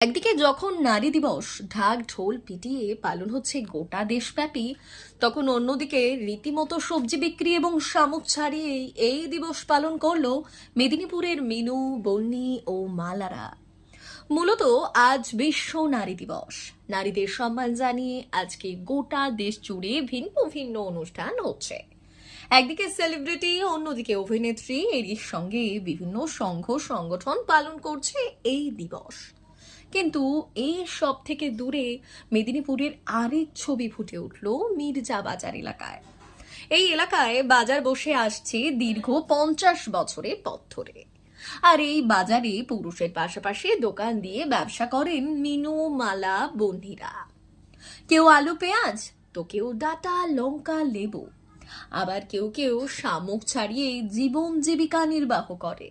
একদিকে যখন নারী দিবস ঢাক ঢোল পিটিয়ে পালন হচ্ছে গোটা দেশব্যাপী, তখন অন্যদিকে রীতিমতো সবজি বিক্রি এবং শামুক ছাড়িয়ে এই দিবস পালন করল মেদিনীপুরের মিনু, বন্নি ও মালারা। মূলত আজ বিশ্ব নারী দিবস। নারীদের সম্মান জানিয়ে আজকে গোটা দেশ জুড়ে ভিন্ন ভিন্ন অনুষ্ঠান হচ্ছে। একদিকে সেলিব্রিটি, অন্যদিকে অভিনেত্রী, এরই সঙ্গে বিভিন্ন সংঘ সংগঠন পালন করছে এই দিবস। কিন্তু এই সব থেকে দূরে মেদিনীপুরের আরেক ছবি ফুটে উঠল মির্জা বাজার এলাকায়। এই এলাকায় বাজার বসে আসছে দীর্ঘ পঞ্চাশ বছরের পথ ধরে। আর এই বাজারে পুরুষের পাশাপাশি দোকান দিয়ে ব্যবসা করেন মিনু, মালা বন্ধিরা কেউ আলু, পেঁয়াজ, তো কেউ ডাটা, লঙ্কা, লেবু। আবার কেউ কেউ শামুক ছাড়িয়ে জীবন জীবিকা নির্বাহ করে।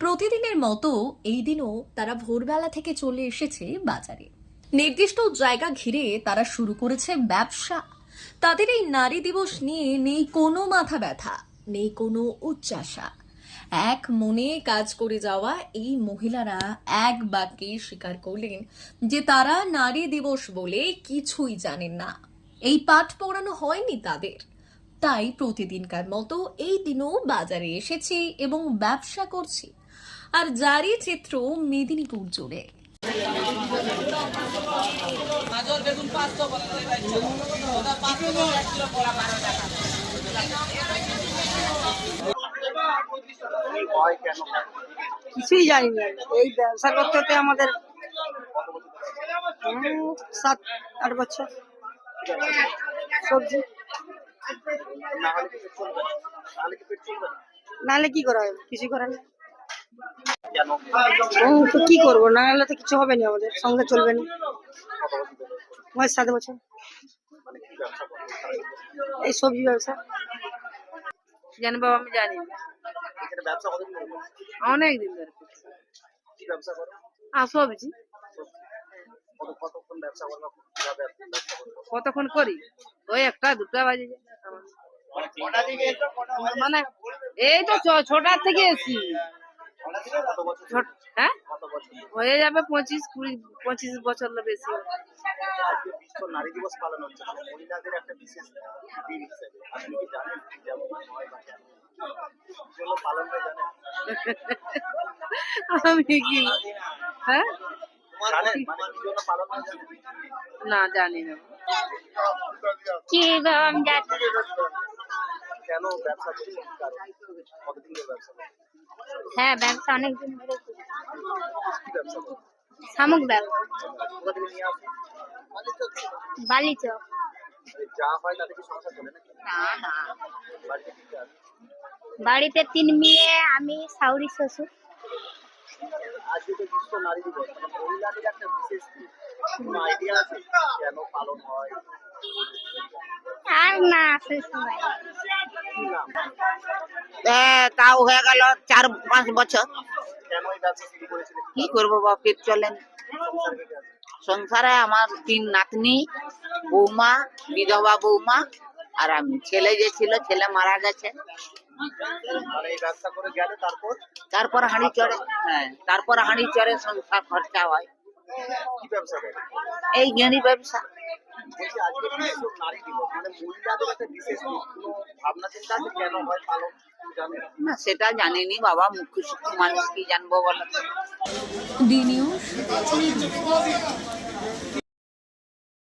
প্রতিদিনের মতো এই দিনও তারা ভোরবেলা থেকে চলে এসেছে বাজারে। নির্দিষ্ট জায়গা ঘিরে তারা শুরু করেছে ব্যবসা। তাদের এই নারী দিবস নিয়ে নেই কোনো মাথা ব্যথা, নেই কোনো উচ্চাসা এক মনে কাজ করে যাওয়া এই মহিলারা এক বাক্যে স্বীকার করলেন যে তারা নারী দিবস বলে কিছুই জানেন না। এই পাঠ পড়ানো হয়নি তাদের। তাই প্রতিদিনকার মতো এই দিনও বাজারে এসেছি এবং ব্যবসা করছি। আর জারি চিত্র মেদিনীপুর জুড়ে কিছুই জানি না এই ব্যবসা করতে আমাদের সাত আট বছর। সবজি। নাহলে কি করা হবে? কিছু করার উম, তো কি করব? না হলে তো কিছু হবে না আমাদের সঙ্গে চলবে না। আমার সাত বছর। এই সবজি ব্যবসা। জানি বাবা আমি জানি। অনেক দিন ধরে আর সবজি। কতক্ষণ করি? ওই একটা দুটা বাজে যায়। মানে এই তো ছ- ছটার থেকে এসি। হ্যাঁ? হয়ে যাবে পঁচিশ কুড়ি পঁচিশ বছর বেশি নারী দিবস পালন হচ্ছে মহিলাদের একটা বিশেষ দিন হিসেবে আপনি কি জানেন যেমন হয় বা আমি কি হ্যাঁ? মানে হয় না জানি না। কি কেন ব্যবসা করছেন? কি কারণ কতদিন ব্যবসা হ্যাঁ ব্যবসা অনেকদিন ধরে করি। কি ব্যবসা। করেন শামুক ব্যবসা বাড়িতে তিন মেয়ে, আমি, সাউরি শ্বশুর। দিন আর না সে সময় এ, তাও হয়ে গেল চার পাঁচ বছর। কি করব পেট চলেন সংসার আমার তিন নাতনি বৌমা বিধবা বৌমা আর আমি। ছেলে যে ছিল ছেলে মারা গেছে। তারপর হাঁড়ি চড়ে হ্যাঁ তারপর হাঁড়ি চড়ে সংসার খরচা হয়। এই জ্ঞানী ব্যবসা। ভাবনা চিন্তা কেন হয় না সেটা জানিনি। বাবা মুখ্য সূক্ষ্ম মানুষ কি জানব বলো ডি নিউজ।